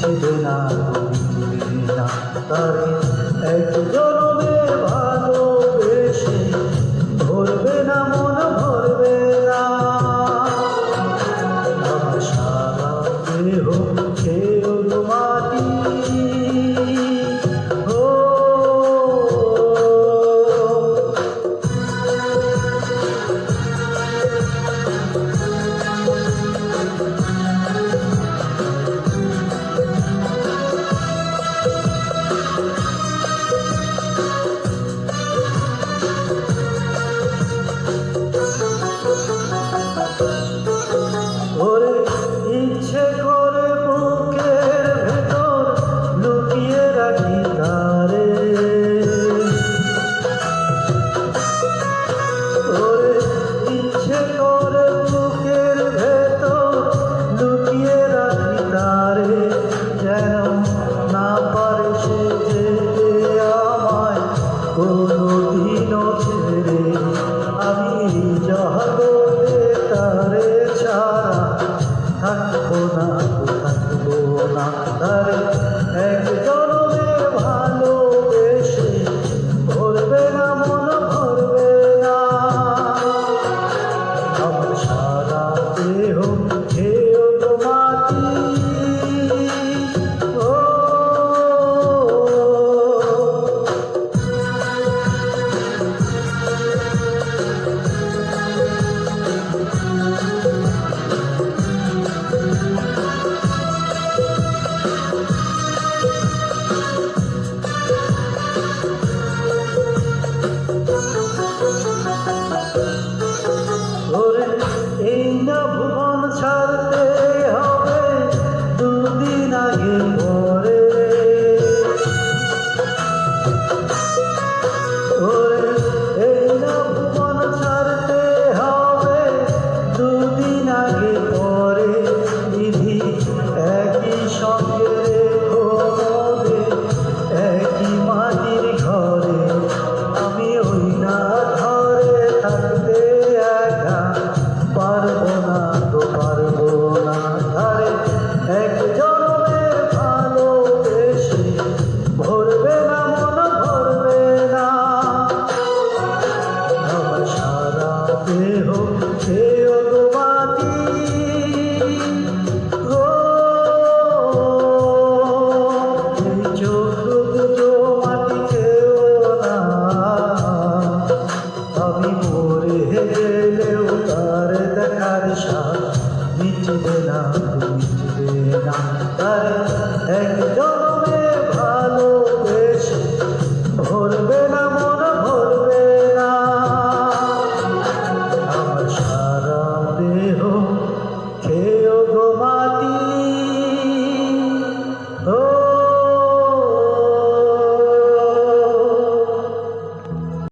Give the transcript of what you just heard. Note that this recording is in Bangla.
বেদনা না তারে। এক জনমে না মন ভরবে না। সারা দেহ খেয়ে তোমার Oh. না ভুবন ছাড়তে খেয়েও তোমাকে আমি মরে গেলেও তার দেখার সাথ মিটবে না মিটবে না। তার এক